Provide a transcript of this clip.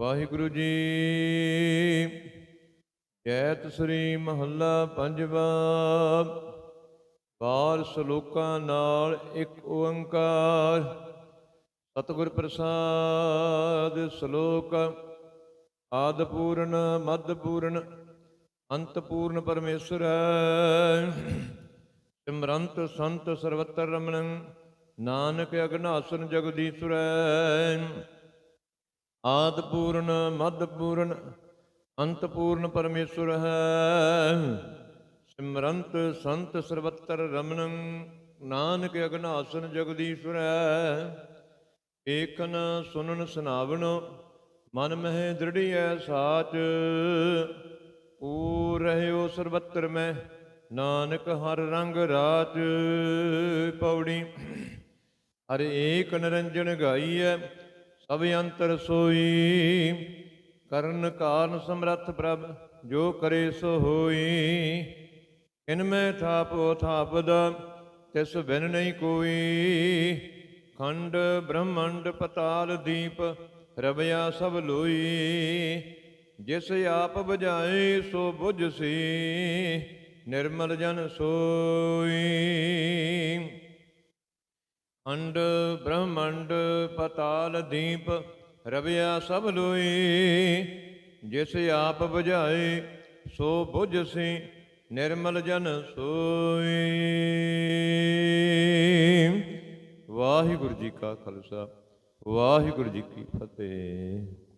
ਵਾਹਿਗੁਰੂ ਜੀ। ਕੈਤ ਸ੍ਰੀ ਮਹੱਲਾ ਪੰਜਵਾ। ਬਾਲ ਸ਼ਲੋਕਾਂ ਨਾਲ ਇੱਕ ਓੰਕਾਰ। ਸਤਿਗੁਰ ਪ੍ਰਸਾਦ ਸ਼ਲੋਕ। ਆਦ ਪੂਰਨ, ਮਦ ਪੂਰਨ, ਅੰਤ ਪੂਰਨ ਪਰਮੇਸ਼ਰ। ਹੈ ਸਿਮਰੰਤ ਸੰਤ ਸਰਵਤਰ ਰਮਣੰ। ਨਾਨਕ ਅਗਨਾਸਨ ਜਗਦੀਸ਼ਵਰੈ ਆਦ ਪੂਰਨ ਮਦ ਪੂਰਨ ਅੰਤ ਪੂਰਨ ਪਰਮੇਸ਼ਰ ਹੈ। ਸਿਮਰੰਤ ਸੰਤ ਸਰਵਤਰ ਰਮਣੰ, ਨਾਨਕ ਅਗਨਾਸਨ ਜਗਦੀਸ਼ਵਰ ਹੈ। ਏਕਨ ਸੁਨਨ ਸੁਨਾਵਣ, ਮਨ ਮਹਿ ਦ੍ਰਿੜੀਐ ਸਾਚ। ਪੂਰ ਰਹਿਓ ਸਰਬੱਤਰ ਮੈਂ, ਨਾਨਕ ਹਰ ਰੰਗ ਰਾਜ ਪੌੜੀ, ਹਰ ਏਕ ਨਿਰੰਜਨ ਗਾਈਐ ਸਭ ਅੰਤਰ ਸੋਈ। ਕਰਨ ਕਾਰਨ ਸਮਰੱਥ ਪ੍ਰਭ, ਜੋ ਕਰੇ ਸੋ ਹੋਈ। ਇਨ ਮੈਂ ਥਾਪੋ ਥਾਪਦਾ, ਤਿਸ ਬਿਨ ਨਹੀਂ ਕੋਈ। ਖੰਡ, ਬ੍ਰਹਮੰਡ, ਪਤਾਲ, ਦੀਪ, ਰਵਿਆ ਸਭ ਲੋਈ। ਜਿਸ ਆਪ ਬੁਝਾਏ, ਸੋ ਬੁਝਸੀ ਨਿਰਮਲ ਜਨ ਸੋਈ। ਅੰਡ ਬ੍ਰਹਮੰਡ ਪਤਾਲ ਦੀਪ ਰਵਿਆ ਸਭ ਲੋਈ। ਜਿਸ ਆਪ ਬੁਝਾਏ, ਸੋ ਬੁਝਸੀ ਨਿਰਮਲ ਜਨ ਸੋਈ। ਵਾਹਿਗੁਰੂ ਜੀ ਕਾ ਖਾਲਸਾ, ਵਾਹਿਗੁਰੂ ਜੀ ਕੀ ਫਤਿਹ।